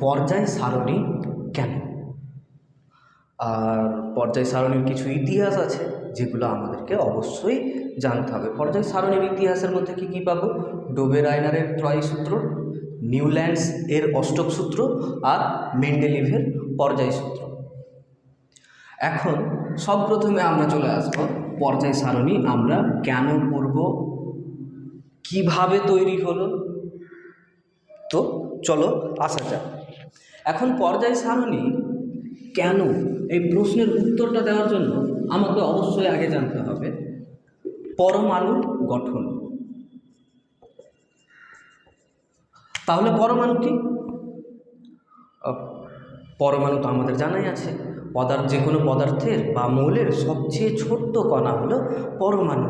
পর্যায় সারণী কেন? আর পর্যায় সারণীর কিছু ইতিহাস আছে যেগুলো আমাদেরকে অবশ্যই জানতে হবে। পর্যায় সারণীর ইতিহাসের মধ্যে কি কি পাবো? ডোবের আয়নারের ত্রয় সূত্র নিউল্যান্ডস এর অষ্টক সূত্র আর মেন্ডেলিভের পর্যায় সূত্র এখন সব প্রথমে আমরা চলে আসব পর্যায় সারণী আমরা কেন পড়ব কীভাবে তৈরি হলো? তো চলো আসা যাক। এখন পর্যায় সারণী কেন? এই প্রশ্নের উত্তরটা দেওয়ার জন্য আমাকে অবশ্যই আগে জানতে হবে। পরমাণুর গঠন। তাহলে পরমাণু কি? পরমাণু তো আমাদের জানাই আছে। পদার্থ যে কোনো পদার্থের বা মৌলের সবচেয়ে ছোট্ট কণা হলো পরমাণু।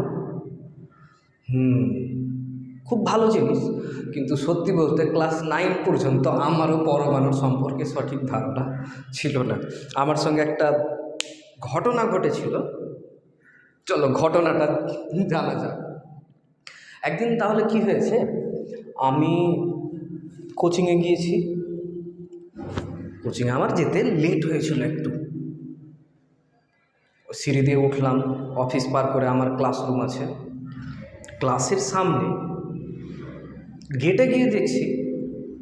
হুম খুব ভালো জিনিস। কিন্তু সত্যি বলতে ক্লাস নাইন পর্যন্ত আমারও পরমাণুর সম্পর্কে সঠিক ধারণা ছিল না। আমার সঙ্গে একটা ঘটনা ঘটেছিল। চলো ঘটনাটা জানা যাক। একদিন তাহলে কি হয়েছে? আমি কোচিংয়ে গিয়েছি। কোচিংয়ে আমার যেতে লেট হয়েছিল একটু। সিঁড়ি দিয়ে উঠলাম অফিস পার করে আমার ক্লাসরুম আছে। ক্লাসের সামনে গেটে গিয়ে দেখছি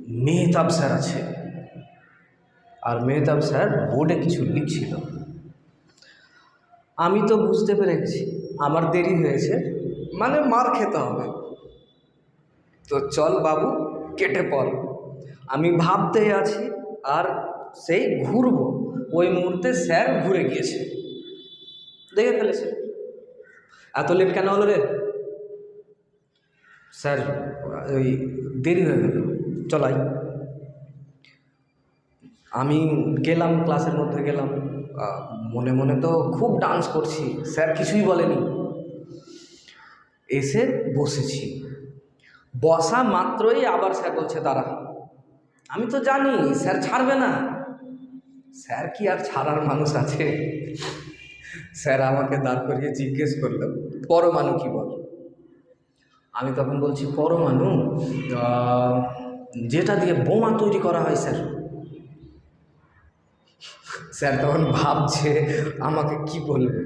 মেহতাব স্যার আছে। আর মেহতাব স্যার বোর্ডে কিছু লিখছিল। আমি তো বুঝতে পেরেছি, আমার দেরি হয়েছে মানে মার খেতে হবে। তো চল বাবু, কেটে পড়। আমি ভাবতেই আছি, আর সেই ঘুরবো। ওই মুহূর্তে স্যার ঘুরে গিয়েছে। দেখে ফেলেছে। এত লেট কেন হলো রে? স্যার ওই দেরি হয়ে গেল, চলাই। আমি গেলাম, ক্লাসের মধ্যে গেলাম। মনে মনে তো খুব ডান্স করছি, স্যার কিছুই বলেনি। এসে বসেছি। বসা মাত্রই আবার স্যার বলছে তারা আমি তো জানি স্যার ছাড়বে না। স্যার কি আর ছাড়ার মানুষ আছে? স্যার আমাকে দাঁড় করিয়ে জিজ্ঞেস করল, পরমাণু কি বল? আমি তখন বলছি, পরমাণু যেটা দিয়ে বোমা তৈরি করা হয় স্যার। স্যার তখন ভাবছে, আমাকে কি বলবে?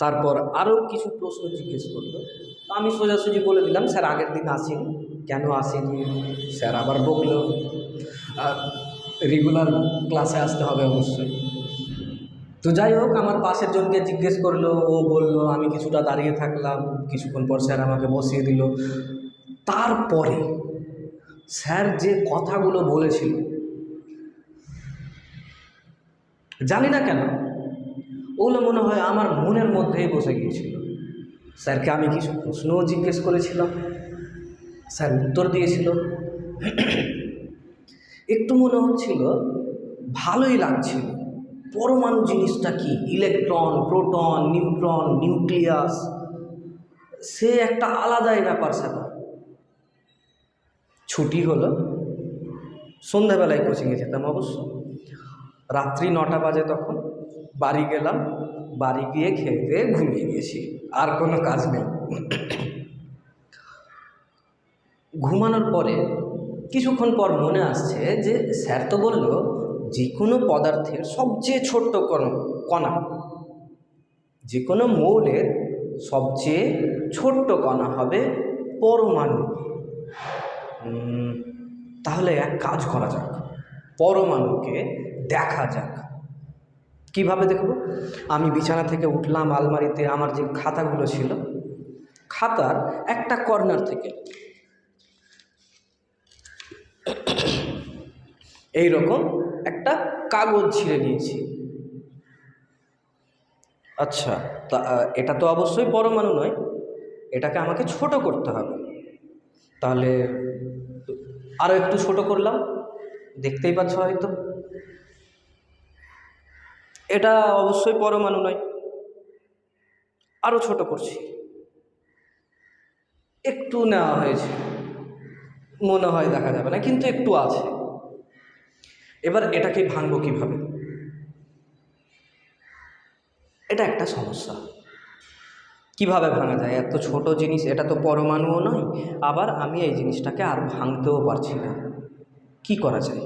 তারপর আরও কিছু প্রশ্ন জিজ্ঞেস করল। তো আমি সোজাসুজি বলে দিলাম, স্যার, আগের দিন আসেনি। কেন আসেনি? স্যার আবার বকলো রেগুলার ক্লাসে আসতে হবে অবশ্যই। তো যাই হোক, আমার পাশের জনকে জিজ্ঞেস করল, ও বলল, আমি কিছুটা দাঁড়িয়ে থাকলাম, কিছুক্ষণ পর স্যার আমাকে বসিয়ে দিল। তারপরে স্যার যে কথাগুলো বলেছিল, জানি না কেন, ওগুলো মনে হয় আমার মনের মধ্যেই বসে গিয়েছিল। স্যারকে আমি কিছু প্রশ্নও জিজ্ঞেস করেছিলাম। স্যার উত্তর দিয়েছিল, একটু মনে হচ্ছিল, ভালোই লাগছিল। পরমাণু জিনিসটা কি? Electron, proton, neutron, nucleus. সে একটা আলাদাই ব্যাপার স্যাপার। ছুটি হলো। সন্ধ্যাবেলায় কোচিংয়ে যেতাম অবশ্য। রাত্রি নটা বাজে তখন। বাড়ি গেলাম। বাড়ি গিয়ে খেয়ে ঘুমিয়ে গেছি। আর কোনো কাজ নেই। ঘুমানোর পরে কিছুক্ষণ পর মনে আসছে যে স্যার তো বলল যে কোনো পদার্থের সবচেয়ে ছোট্ট কণ- কণা যে কোনো মৌলের সবচেয়ে ছোট্ট কণা হবে পরমাণু। তাহলে এক কাজ করা যাক, পরমাণুকে দেখা যাক। কীভাবে দেখব? আমি বিছানা থেকে উঠলাম, আলমারিতে আমার যে খাতাগুলো ছিল, খাতার একটা কর্নার থেকে। এই রকম একটা কাগজ ছিঁড়ে নিয়েছি। আচ্ছা তা এটা তো অবশ্যই পরমাণু নয়, এটাকে আমাকে ছোট করতে হবে। তাহলে আরও একটু ছোট করলাম, দেখতেই পাচ্ছ হয়তো। এটা অবশ্যই পরমাণু নয় আরও ছোট করছি। একটু নেওয়া হয়েছে, মনে হয় দেখা যাবে না, কিন্তু একটু আছে। এবার এটাকে ভাঙবো কীভাবে? এটা একটা সমস্যা। কীভাবে ভাঙা যায়? এত ছোট জিনিস, এটা তো পরমাণুও নয়। আবার আমি এই জিনিসটাকে আর ভাঙতেও পারছি না। কি করা যায়?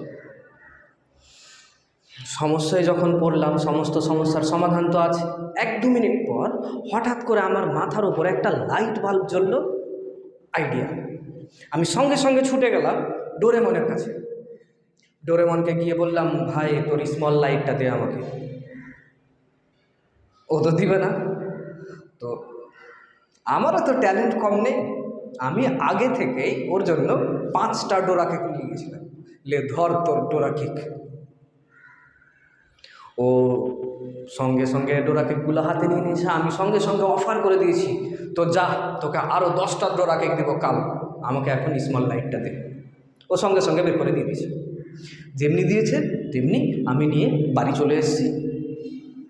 সমস্যায় যখন পড়লাম, সমস্ত সমস্যার সমাধান তো আছে। এক দু মিনিট পর হঠাৎ করে আমার মাথার উপর একটা লাইট বাল্ব জ্বলল। আইডিয়া। আমি সঙ্গে সঙ্গে ছুটে গেলাম ডোরেমনের কাছে। ডোরেমনকে গিয়ে বললাম, ভাই, তোর স্মল লাইটটা দে আমাকে। ও তো দিবে না। তো আমারও তো ট্যালেন্ট কম নেই। আমি আগে থেকেই ওর জন্য পাঁচটা ডোরা কেক নিয়ে গেছিলাম লে, ধর তোর ডোরা কেক। ও সঙ্গে সঙ্গে ডোরা কেকগুলো হাতে নিয়ে নিয়েছে। আমি সঙ্গে সঙ্গে অফার করে দিয়েছি। তো যা, তোকে আরও দশটা ডোরা কেক দেবো কাল। আমাকে এখন স্মল লাইটটা দে। ও সঙ্গে সঙ্গে বের করে দিয়ে দিয়েছে। যেমনি দিয়েছে, তেমনি আমি নিয়ে বাড়ি চলে এসেছি।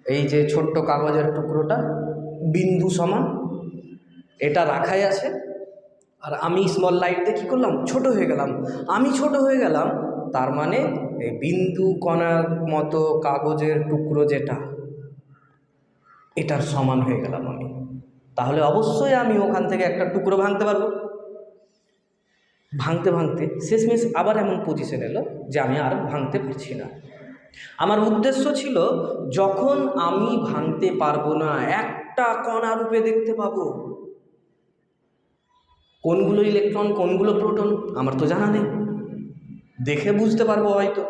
এই যে ছোট্ট কাগজের টুকরোটা, বিন্দু সমান, এটা রাখাই আছে। আর আমি স্মল লাইট কী করলাম? ছোট হয়ে গেলাম। আমি ছোট হয়ে গেলাম, তার মানে এই বিন্দু কণার মতো কাগজের টুকরো যেটা, এটার সমান হয়ে গেলাম আমি। তাহলে অবশ্যই আমি ওখান থেকে একটা টুকরো ভাঙতে পারব। ভাঙতে ভাঙতে শেষমেশ আবার এমন পজিশন এলো যে আমি আর ভাঙতে পারছি না। আমার উদ্দেশ্য ছিল, যখন আমি ভাঙতে পারব না, একটা কণা রূপে দেখতে পাবো। কোনগুলো ইলেকট্রন কোনগুলো প্রোটন আমার তো জানা নেই। দেখে বুঝতে পারব হয়তো।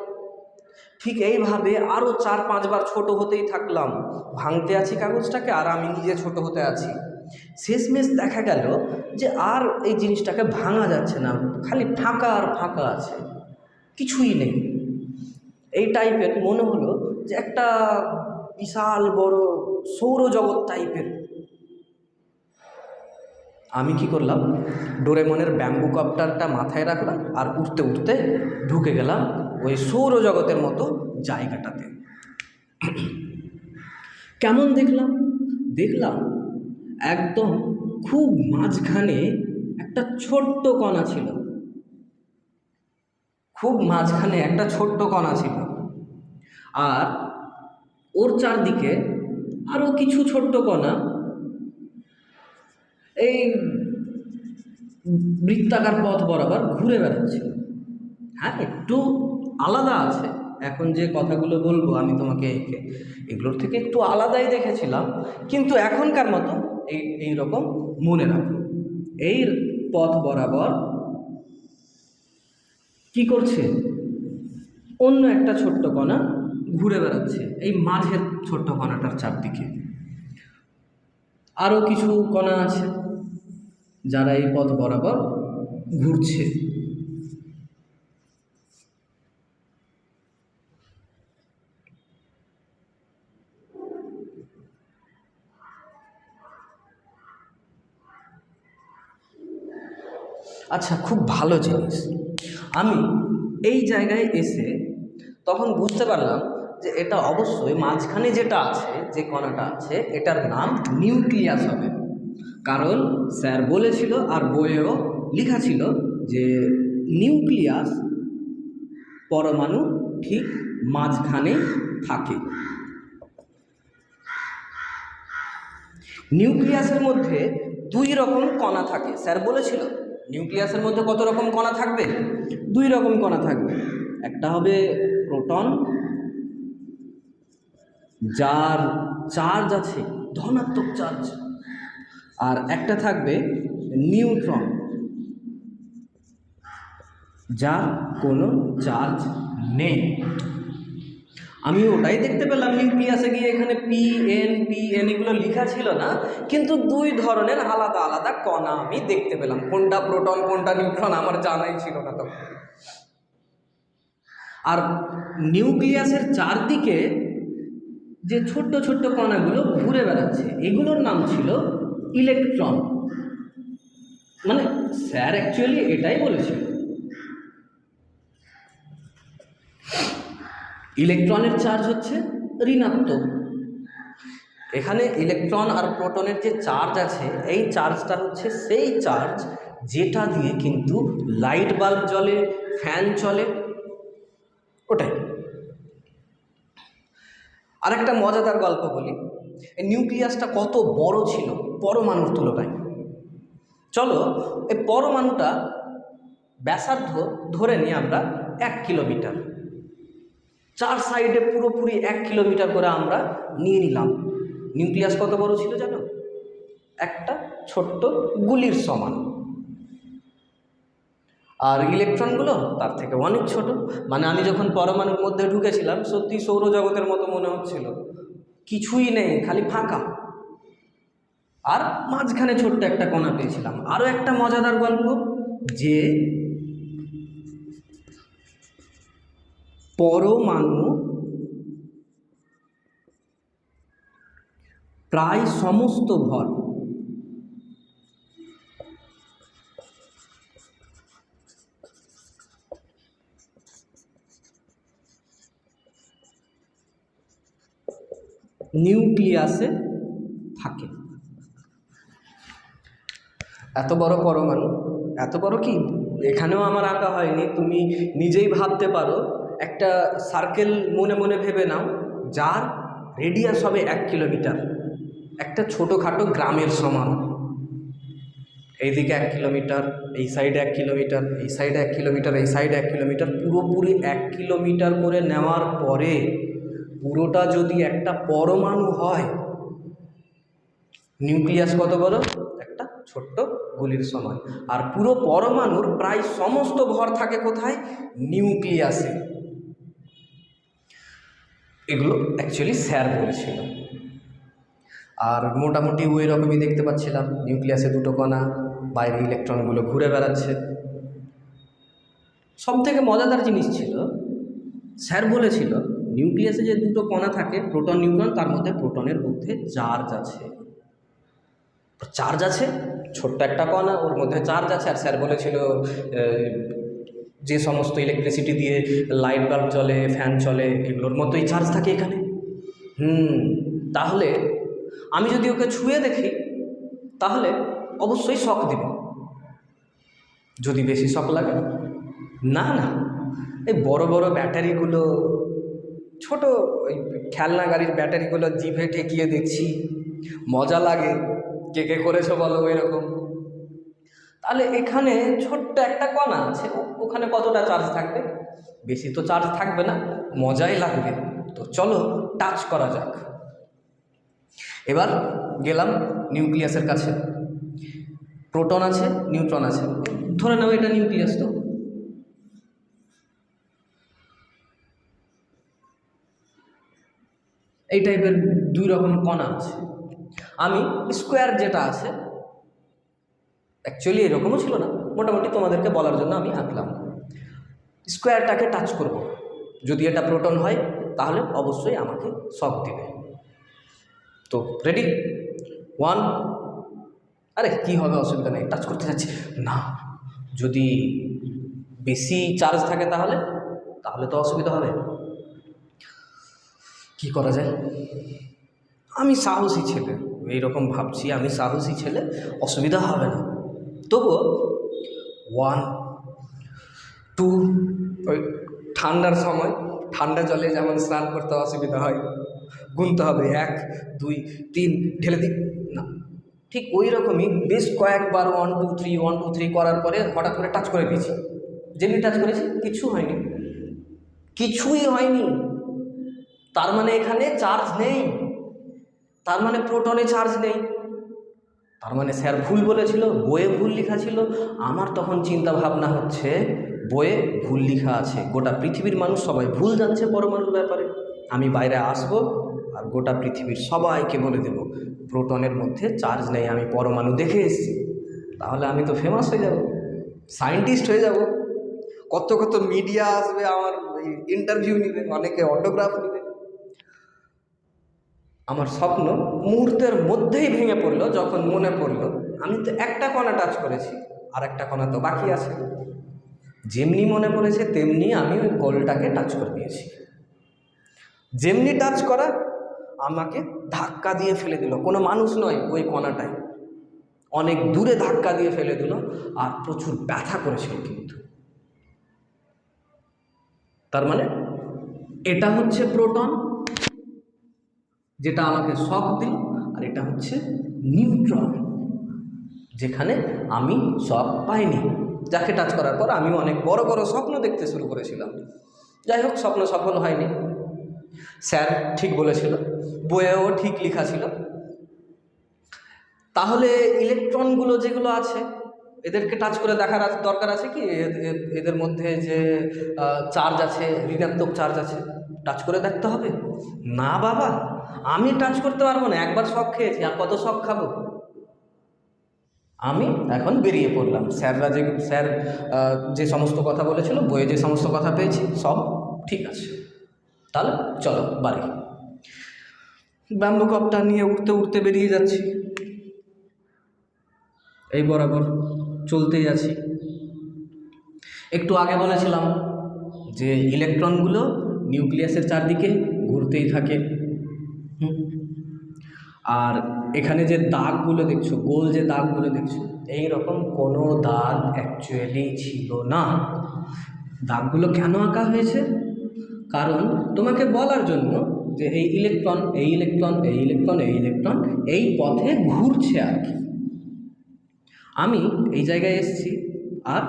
ঠিক এইভাবে আরও চার পাঁচবার ছোট হতেই থাকলাম। ভাঙতে আছি কাগজটাকে আর আমি নিজে ছোট হতে আছি। শেষমেশ দেখা গেল যে আর এই জিনিসটাকে ভাঙা যাচ্ছে না, খালি ফাঁকা আর ফাঁকা আছে, কিছুই নেই। এই টাইপের মনে হলো যে একটা বিশাল বড় সৌরজগৎ টাইপের আমি কি করলাম? ডোরেমনের ব্যাম্বু কপ্টারটা মাথায় রাখলাম আর উঠতে উঠতে ঢুকে গেলাম ওই সৌরজগতের মতো জায়গাটাতে। কেমন দেখলাম? দেখলাম একদম খুব মাঝখানে একটা ছোট্ট কণা ছিল। খুব মাঝখানে একটা ছোট্ট কণা ছিল। আর ওর চারদিকে আরও কিছু ছোট্ট কণা। এই বৃত্তাকার পথ বরাবর ঘুরে বেড়াচ্ছিল হ্যাঁ একটু আলাদা আছে। এখন যে কথাগুলো বলব আমি তোমাকে এগুলোর থেকে একটু আলাদাই দেখেছিলাম। কিন্তু এখনকার মতো এই এই রকম মনে রাখো। এই পথ বরাবর কি করছে? অন্য একটা ছোট্ট কণা ঘুরে বেড়াচ্ছে, এই মাঝের ছোট্ট কণাটার চারদিকে। আরও কিছু কণা আছে যারা এই পথ বরাবর ঘুরছে। আচ্ছা খুব ভালো জিনিস। আমি এই জায়গায় এসে তখন বুঝতে পারলাম যে এটা অবশ্যই মাঝখানে যেটা আছে, যে কণাটা আছে, এটার নাম নিউক্লিয়াস হবে। কারণ স্যার বলেছিল আর বইয়েও লেখা ছিল যে নিউক্লিয়াস পরমাণু ঠিক মাঝখানে থাকে। নিউক্লিয়াসের মধ্যে দুই রকম কণা থাকে, স্যার বলেছিল। নিউক্লিয়াসের মধ্যে কত রকম কণা থাকবে? দুই রকম কণা থাকবে। একটা হবে প্রোটন, যার চার্জ আছে, ধনাত্মক চার্জ, আর একটা থাকবে নিউট্রন, যার কোনো চার্জ নেই। আমি ওটাই দেখতে পেলাম নিউক্লিয়াসে গিয়ে এখানে পি এন পি এন এগুলো লেখা ছিল না, কিন্তু দুই ধরনের আলাদা আলাদা কণা আমি দেখতে পেলাম। কোনটা প্রোটন, কোনটা নিউট্রন আমার জানাই ছিল না তখন। আর নিউক্লিয়াসের চারদিকে যে ছোট্ট ছোট্ট কণাগুলো ঘুরে বেড়াচ্ছে, এগুলোর নাম ছিল ইলেকট্রন। মানে স্যার অ্যাকচুয়ালি এটাই বলেছিল। ইলেকট্রনের চার্জ হচ্ছে ঋণাত্মক। এখানে ইলেকট্রন আর প্রোটনের যে চার্জ আছে, এই চার্জটা হচ্ছে সেই চার্জ যেটা দিয়ে কিন্তু লাইট বাল্ব জ্বলে, ফ্যান চলে, ওটাই। আর একটা মজাদার গল্প বলি। এই নিউক্লিয়াসটা কত বড় ছিল পরমাণুর তুলনায়। চলো, এই পরমাণুটা ব্যাসার্ধ ধরে নিই আমরা এক কিলোমিটার। চার সাইডে পুরোপুরি এক কিলোমিটার করে আমরা নিয়ে নিলাম। নিউক্লিয়াস কত বড় ছিল জানো? একটা ছোট্ট গুলির সমান। আর ইলেকট্রনগুলো তার থেকে অনেক ছোট। মানে আমি যখন পরমাণুর মধ্যে ঢুকেছিলাম, সত্যি সৌরজগতের মতো মনে হচ্ছিল। কিছুই নেই, খালি ফাঁকা। আর মাঝখানে ছোট্ট একটা কোণা পেয়েছিলাম। আরও একটা মজাদার গল্প যে পরমাণু প্রায় সমস্ত ভর নিউক্লিয়াসে থাকে। এত বড় পরমাণু, এত বড় কি? এখানেও আমার আঁকা হয়নি, তুমি নিজেই ভাবতে পারো। একটা সার্কেল মনে মনে ভেবে নাও, যার রেডিয়াস হবে এক কিলোমিটার একটা ছোটোখাটো গ্রামের সমান। এইদিকে এক কিলোমিটার এই সাইডে এক কিলোমিটার এই সাইডে এক কিলোমিটার এই সাইডে এক কিলোমিটার পুরোপুরি এক কিলোমিটার করে নেওয়ার পরে পুরোটা যদি একটা পরমাণু হয় নিউক্লিয়াস কত বড় একটা ছোট্ট গুলির সমান। আর পুরো পরমাণুর প্রায় সমস্ত ভর থাকে কোথায়? নিউক্লিয়াসে এগুলো অ্যাকচুয়ালি স্যার বলেছিল আর মোটামুটি ওই রকমই দেখতে পাচ্ছিলাম নিউক্লিয়াসে দুটো কণা, বাইরে ইলেকট্রনগুলো ঘুরে বেড়াচ্ছে। সব থেকে মজাদার জিনিস ছিল, স্যার বলেছিল নিউক্লিয়াসে যে দুটো কণা থাকে প্রোটন নিউট্রন তার মধ্যে প্রোটনের মধ্যে চার্জ আছে। চার্জ আছে, ছোট্ট একটা কণা, ওর মধ্যে চার্জ আছে, আর স্যার বলেছিল যে সমস্ত ইলেকট্রিসিটি দিয়ে লাইট বাল্ব চলে ফ্যান চলে এগুলোর মতোই চার্জ থাকে এখানে। হুম, তাহলে আমি যদি ওকে ছুঁয়ে দেখি, তাহলে অবশ্যই শক দিব। যদি বেশি শক লাগে? না না। এই বড় বড় ব্যাটারিগুলো ছোট ওই খেলনা গাড়ির ব্যাটারিগুলো জিভে ঠেকিয়ে দেখছি। মজা লাগে। কে কে করেছ বলো এরকম? তাহলে এখানে ছোট্ট একটা কণা আছে ওখানে কতটা চার্জ থাকবে? বেশি তো চার্জ থাকবে না, মজাই লাগবে। তো চলো টাচ করা যাক। এবার গেলাম নিউক্লিয়াসের কাছে। প্রোটন আছে নিউট্রন আছে। ধরে নাও এটা নিউক্লিয়াস তো। এই টাইপের দুই রকম কণা আছে। আমি স্কোয়ার যেটা আছে অ্যাকচুয়ালি এরকমও ছিল না। মোটামুটি তোমাদেরকে বলার জন্য আমি আঁকলাম। স্কোয়ারটাকে টাচ করব। যদি এটা প্রোটন হয়, তাহলে অবশ্যই আমাকে শক দিবে। তো রেডি ওয়ান আরে, কি হবে? অসুবিধা নেই। টাচ করতে যাচ্ছি। না। যদি বেশি চার্জ থাকে তাহলে তাহলে তো অসুবিধা হবে। কি করা যায়? আমি সাহসী ছেলে। এইরকম ভাবছি। আমি সাহসী ছেলে, অসুবিধা হবে না। তবুও ওয়ান টু ওই ঠান্ডার সময়, ঠান্ডা জলে যেমন স্নান করতে অসুবিধা হয়, গুনতে হবে। এক, দুই, তিন, ঢেলে দিই। না, ঠিক ওই রকমই বেশ কয়েকবার one two three one two three করার পরে হঠাৎ করে টাচ করে দিয়েছি যেমনি টাচ করেছি, কিছু হয়নি। কিছুই হয়নি। তার মানে এখানে চার্জ নেই। তার মানে প্রোটনে চার্জ নেই। তার মানে স্যার ভুল বলেছিল, বইয়ে ভুল লেখা ছিল। আমার তখন চিন্তা ভাবনা হচ্ছে, বইয়ে ভুল লেখা আছে, গোটা পৃথিবীর মানুষ সবাই ভুল যাচ্ছে পরমাণুর ব্যাপারে। আমি বাইরে আসব আর গোটা পৃথিবীর সবাইকে বলে দেব, প্রোটনের মধ্যে চার্জ নেই, আমি পরমাণু দেখে এসেছি। তাহলে আমি তো ফেমাস হয়ে যাব সায়েন্টিস্ট হয়ে যাব। কত কত মিডিয়া আসবে আমার ইন্টারভিউ নেবে, অনেকে অটোগ্রাফ নেবে। আমার স্বপ্ন মুহূর্তের মধ্যেই ভেঙে পড়ল, যখন মনে পড়ল, আমি তো একটা কণা টাচ করেছি, আর একটা কণা তো বাকি আছে। যেমনি মনে পড়েছে, তেমনি আমি ওই গোলটাকে টাচ করে দিয়েছি। যেমনি টাচ করা, আমাকে ধাক্কা দিয়ে ফেলে দিল। কোনো মানুষ নয় ওই কণাটায় অনেক দূরে ধাক্কা দিয়ে ফেলে দিল, আর প্রচুর ব্যথা করেছিল কিন্তু। তার মানে এটা হচ্ছে প্রোটন যেটা আমাকে শক দিল, আর এটা হচ্ছে নিউট্রন যেখানে আমি শক পাইনি। যাকে টাচ করার পর আমি অনেক বড় বড় স্বপ্ন দেখতে শুরু করেছিলাম। যাই হোক, স্বপ্ন সফল হয়নি। স্যার ঠিক বলেছিল, বইয়েও ঠিক লেখা ছিল। তাহলে ইলেকট্রনগুলো যেগুলো আছে, এদেরকে টাচ করে দেখার দরকার আছে কি? এদের মধ্যে যে চার্জ আছে, ঋণাত্মক চার্জ আছে টাচ করে দেখতে হবে? না বাবা আমি টাচ করতে পারব না, একবার শখ খেয়েছি, আর কত শখ খাব? আমি এখন বেরিয়ে পড়লাম। স্যাররা যে, স্যার যে সমস্ত কথা বলেছিল, বইয়ে যে সমস্ত কথা পেয়েছি, সব ঠিক আছে। তাহলে চলো, বাড়ি। ব্যাম্বু কপটা নিয়ে উঠতে উঠতে বেরিয়ে যাচ্ছি। এই বরাবর চলতেই আছি। একটু আগে বলেছিলাম যে ইলেকট্রনগুলো নিউক্লিয়াসের চারদিকে ঘুরতেই থাকে। আর এখানে যে দাগগুলো দেখছ, গোল যে দাগগুলো দেখছ এই রকম কোনো দাগ অ্যাকচুয়ালি ছিল না। দাগগুলো কেন আঁকা হয়েছে? কারণ তোমাকে বলার জন্য যে এই ইলেকট্রন এই ইলেকট্রন এই ইলেকট্রন এই ইলেকট্রন এই পথে ঘুরছে আর কি। আমি এই জায়গায় এসেছি আর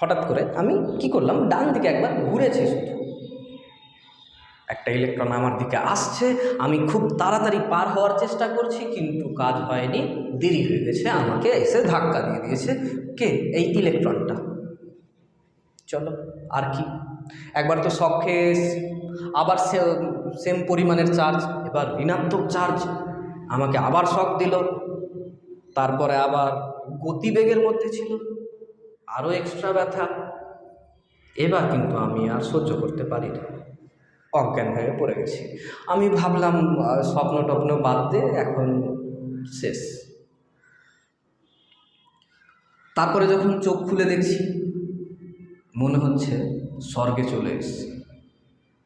হঠাৎ করে আমি কি করলাম ডান দিকে একবার ঘুরেছি শুধু। একটা ইলেকট্রন আমার দিকে আসছে, আমি খুব তাড়াতাড়ি পার হওয়ার চেষ্টা করছি, কিন্তু কাজ হয়নি, দেরি হয়ে গেছে, আমাকে এসে ধাক্কা দিয়ে দিয়েছে। কে? এই ইলেকট্রনটা চলো, আর কি? একবার তো শখ আবার সেম পরিমাণের চার্জ এবার ঋণাত্মক চার্জ আমাকে আবার শখ দিল। তারপরে আবার গতিবেগের মধ্যে ছিল। আরও এক্সট্রা ব্যথা। এবার কিন্তু আমি আর সহ্য করতে পারি না। অজ্ঞান হয়ে পড়ে গেছি। আমি ভাবলাম স্বপ্ন টপ্ন বাদ দে, এখন শেষ। তারপরে যখন চোখ খুলে দেখছি, মনে হচ্ছে স্বর্গে চলে এসেছি।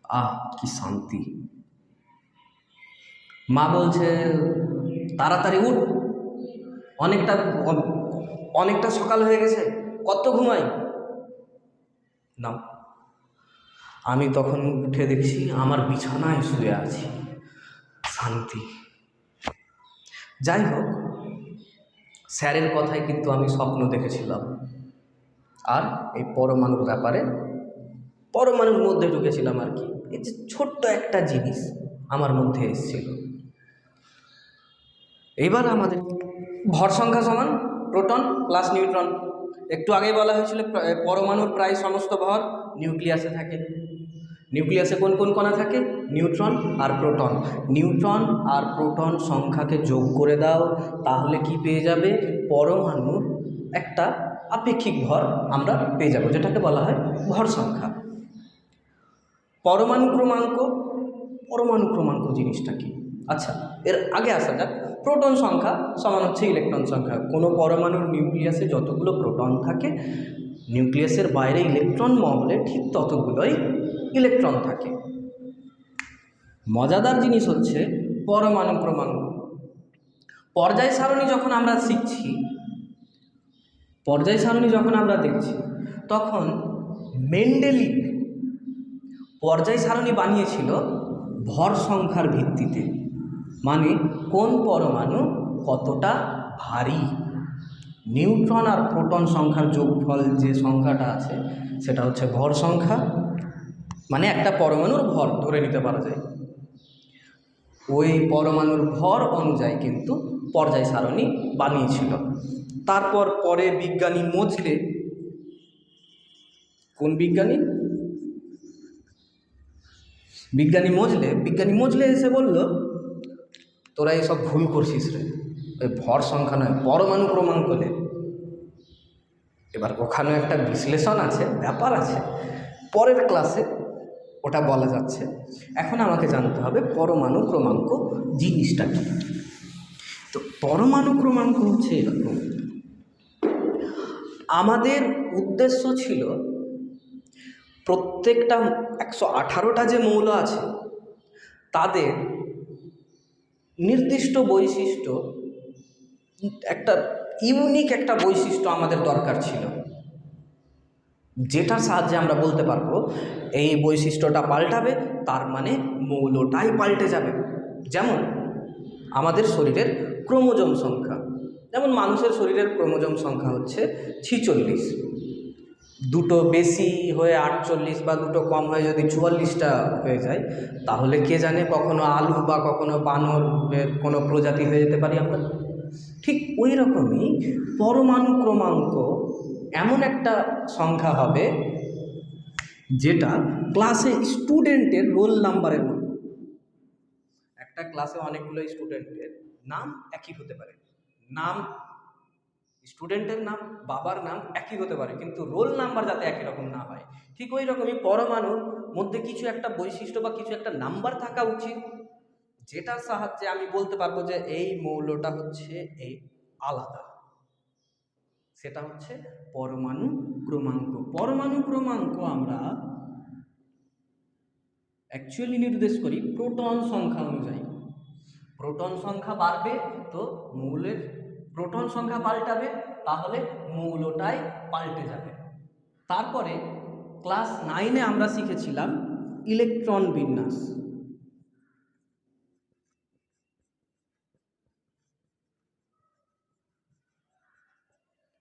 আহ, কি শান্তি। মা বলছে, তাড়াতাড়ি উঠ। অনেকটা অনেকটা সকাল হয়ে গেছে। কত ঘুমাই? না আমি তখন উঠে দেখছি আমার বিছানায় শুয়ে আছি। শান্তি। যাই হোক স্যারের কথায় কিন্তু আমি স্বপ্ন দেখেছিলাম। আর এই পরমাণুর ব্যাপারে, পরমাণুর মধ্যে ঢুকেছিলাম আর কি। এই যে ছোট্ট একটা জিনিস আমার মধ্যে এসেছিল। এবার আমাদের ভর সংখ্যা সমান, প্রোটন প্লাস নিউট্রন। একটু আগেই বলা হয়েছিল পরমাণুর প্রায় সমস্ত ভর নিউক্লিয়াসে থাকে। নিউক্লিয়াসে কোন কোন কণা থাকে? নিউট্রন আর প্রোটন নিউট্রন আর প্রোটন সংখ্যাকে যোগ করে দাও, তাহলে কি পেয়ে যাবে? পরমাণুর একটা আপেক্ষিক ভর আমরা পেয়ে যাব, যেটাকে বলা হয় ভর সংখ্যা। পরমাণু ক্রমাঙ্ক পরমাণু ক্রমাঙ্ক জিনিসটা কি? আচ্ছা এর আগে আসা যাক। প্রোটন সংখ্যা সমান হচ্ছে ইলেকট্রন সংখ্যা। কোনো পরমাণুর নিউক্লিয়াসে যতগুলো প্রোটন থাকে নিউক্লিয়াসের বাইরে ইলেকট্রন মহলে ঠিক ততগুলোই ইলেকট্রন থাকে। মজাদার জিনিস হচ্ছে পরমাণু ক্রমাঙ্ক পর্যায় সারণী যখন আমরা শিখছি, পর্যায় সারণী যখন আমরা দেখছি, তখন মেন্ডেলি পর্যায় সারণী বানিয়েছিল ভর সংখ্যার ভিত্তিতে। মানে কোন পরমাণু কতটা ভারী? নিউট্রন আর প্রোটন সংখ্যার যোগফল যে সংখ্যাটা আছে, সেটা হচ্ছে ভর সংখ্যা মানে একটা পরমাণুর ভর, ধরে নিতে পারা যায়। ওই পরমাণুর ভর অনুযায়ী কিন্তু পর্যায় সারণী বানিয়েছিল। তারপর পরে বিজ্ঞানী মজলে, কোন বিজ্ঞানী? বিজ্ঞানী মজলে বিজ্ঞানী মজলে এসে বলল, তোরা এসব ভুল করছিস রে। ভর সংখ্যা নয়, পরমাণু ক্রমাঙ্ক নে এবার ওখানে একটা বিশ্লেষণ আছে, ব্যাপার আছে। পরের ক্লাসে ওটা বলা যাচ্ছে। এখন আমাকে জানতে হবে পরমাণু ক্রমাঙ্ক জিনিসটা কি? তো পরমাণু ক্রমাঙ্ক হচ্ছে এরকম। আমাদের উদ্দেশ্য ছিল প্রত্যেকটা একশো আঠারোটা যে মৌল আছে, তাদের নির্দিষ্ট বৈশিষ্ট্য একটা ইউনিক একটা বৈশিষ্ট্য আমাদের দরকার ছিল। যেটার সাহায্যে আমরা বলতে পারব, এই বৈশিষ্ট্যটা পাল্টাবে, তার মানে মৌলটাই পাল্টে যাবে। যেমন, আমাদের শরীরের ক্রোমোজোম সংখ্যা। যেমন মানুষের শরীরের ক্রোমোজোম সংখ্যা হচ্ছে ছিচল্লিশ। দুটো বেশি হয়ে আটচল্লিশ বা দুটো কম হয়ে যদি চুয়াল্লিশটা হয়ে যায়, তাহলে কে জানে কখনো আলু বা কখনো বানরের কোনো প্রজাতি হয়ে যেতে পারি আমরা। ঠিক ওই রকমই পরমাণু ক্রমাঙ্ক এমন একটা সংখ্যা হবে যেটা ক্লাসে স্টুডেন্টের রোল নাম্বারের মতো। একটা ক্লাসে অনেকগুলো স্টুডেন্টের নাম একই হতে পারে। নাম স্টুডেন্টের নাম, বাবার নাম একই হতে পারে, কিন্তু রোল নাম্বার যাতে একই রকম না হয়। ঠিক ওই রকমই পরমাণুর মধ্যে কিছু একটা বৈশিষ্ট্য বা কিছু একটা নাম্বার থাকা উচিত। যেটার সাহায্যে আমি বলতে পারব যে এই মৌলটা হচ্ছে এই আলাদা। সেটা হচ্ছে পরমাণু ক্রমাঙ্ক। পরমাণু ক্রমাঙ্ক আমরা অ্যাকচুয়ালি নির্দেশ করি প্রোটন সংখ্যা অনুযায়ী। প্রোটন সংখ্যা বাড়বে তো মৌলের প্রোটন সংখ্যা পাল্টাবে, তাহলে মৌলটাই পাল্টে যাবে। তারপরে ক্লাস নাইনে আমরা শিখেছিলাম ইলেকট্রন বিন্যাস।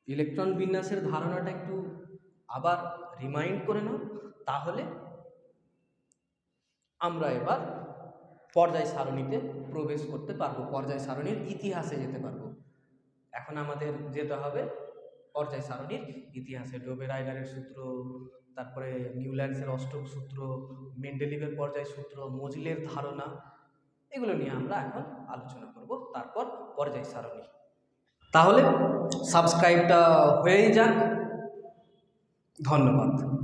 ইলেকট্রন বিন্যাসের ধারণাটা একটু আবার রিমাইন্ড করে নাও, তাহলে আমরা এবার পর্যায় সারণীতে প্রবেশ করতে পারব, পর্যায় সারণীর ইতিহাসে যেতে পারব। এখন আমাদের যেতে হবে পর্যায় সারণীর ইতিহাসে ডোবের আইলারের সূত্র, তারপরে নিউল্যান্ডসের অষ্টক সূত্র, মেন্ডেলিভের পর্যায় সূত্র, মজিলের ধারণা, এগুলো নিয়ে আমরা এখন আলোচনা করব, তারপর পর্যায় সারণী। তাহলে সাবস্ক্রাইবটা হয়েই যাক। ধন্যবাদ।